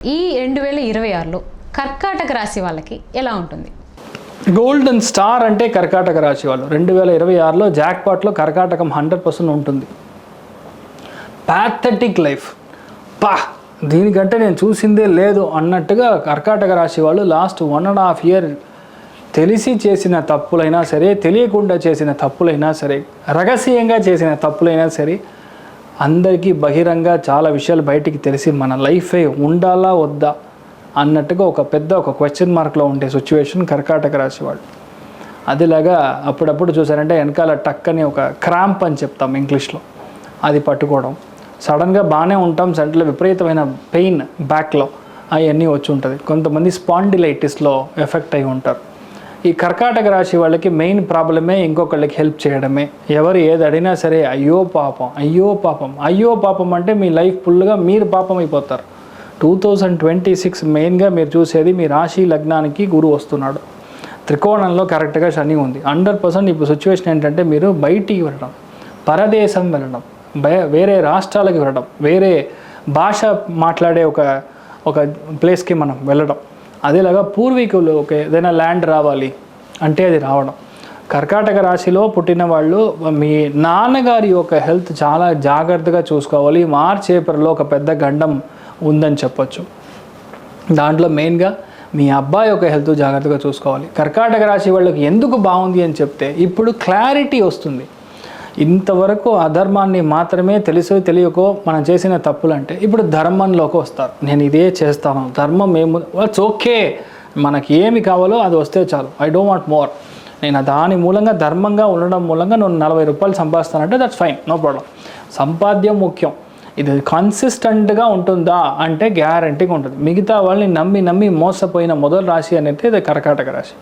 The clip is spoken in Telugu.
ఈ రెండు వేల ఇరవై ఆరులో కర్కాటక రాశి వాళ్ళకి ఎలా ఉంటుంది? గోల్డెన్ స్టార్ అంటే కర్కాటక రాశి వాళ్ళు. రెండు వేల ఇరవై ఆరులో జాక్పాట్లో కర్కాటకం హండ్రెడ్ పర్సెంట్ ఉంటుంది. ప్యాథెటిక్ లైఫ్ పా దీనికంటే నేను చూసిందే లేదు అన్నట్టుగా కర్కాటక రాశి వాళ్ళు last one and half year తెలిసి చేసిన తప్పులైనా సరే తెలియకుండా చేసిన తప్పులైనా సరే రహస్యంగా చేసిన తప్పులైనా సరే అందరికీ బహిరంగ చాలా విషయాలు బయటికి తెలిసి మన లైఫే ఉండాలా వద్దా అన్నట్టుగా ఒక పెద్ద ఒక క్వశ్చన్ మార్క్లో ఉండే సిచ్యువేషన్ కర్కాటక రాశి వాళ్ళు. అదిలాగా అప్పుడప్పుడు చూసారంటే వెనకాల టక్కని ఒక క్రాంప్ అని చెప్తాం ఇంగ్లీష్లో అది పట్టుకోవడం. సడన్గా బాగానే ఉంటాం సెంట్లో విపరీతమైన పెయిన్ బ్యాక్లో అవన్నీ వచ్చి ఉంటుంది. కొంతమంది స్పాండిలైటిస్లో ఎఫెక్ట్ అయి ఉంటారు. ఈ కర్కాటక రాశి వాళ్ళకి మెయిన్ ప్రాబ్లమే ఇంకొకళ్ళకి హెల్ప్ చేయడమే. ఎవరు ఏది అడిగినా సరే అయ్యో పాపం అయ్యో పాపం అయ్యో పాపం అంటే మీ లైఫ్ ఫుల్గా మీరు పాపం అయిపోతారు. టూ థౌజండ్ ట్వంటీ సిక్స్ మెయిన్గా మీరు చూసేది మీ రాశి లగ్నానికి గురువు వస్తున్నాడు. త్రికోణంలో కరెక్ట్గా శని ఉంది. హండ్రెడ్ పర్సెంట్ ఇప్పుడు సిచ్యువేషన్ ఏంటంటే మీరు బయటికి వెళ్ళడం పరదేశం వెళ్ళడం బయ- వేరే రాష్ట్రాలకు వెళ్ళడం వేరే భాష మాట్లాడే ఒక ఒక ప్లేస్కి మనం వెళ్ళడం. అదేలాగా పూర్వీకులు ఒక ఏదైనా ల్యాండ్ రావాలి అంటే అది రావడం. కర్కాటక రాశిలో పుట్టిన వాళ్ళు మీ నాన్నగారి యొక్క హెల్త్ చాలా జాగ్రత్తగా చూసుకోవాలి. మార్చ్ ఏప్రిల్లో ఒక పెద్ద గండం ఉందని చెప్పొచ్చు. దాంట్లో మెయిన్గా మీ అబ్బాయి యొక్క హెల్త్ జాగ్రత్తగా చూసుకోవాలి. కర్కాటక రాశి వాళ్ళకి ఎందుకు బాగుంది అని చెప్తే ఇప్పుడు క్లారిటీ వస్తుంది. ఇంతవరకు అధర్మాన్ని మాత్రమే తెలుసు తెలియకో మనం చేసిన తప్పులు అంటే ఇప్పుడు ధర్మంలోకి వస్తారు. నేను ఇదే చేస్తాను. ధర్మం ఏము ఇట్స్ ఓకే మనకి ఏమి కావాలో అది వస్తే చాలు. ఐ డోంట్ వాంట్ మోర్ నేను దాని మూలంగా ధర్మంగా ఉండడం మూలంగా నేను నలభై రూపాయలు సంపాదిస్తానంటే దట్స్ ఫైన్ నో ప్రాబ్లం సంపాద్యం ముఖ్యం. ఇది కన్సిస్టెంట్గా ఉంటుందా అంటే గ్యారంటీగా ఉంటుంది. మిగతా వాళ్ళని నమ్మి నమ్మి మోసపోయిన మొదటి రాశి అనేది ఇది కర్కాటక రాశి.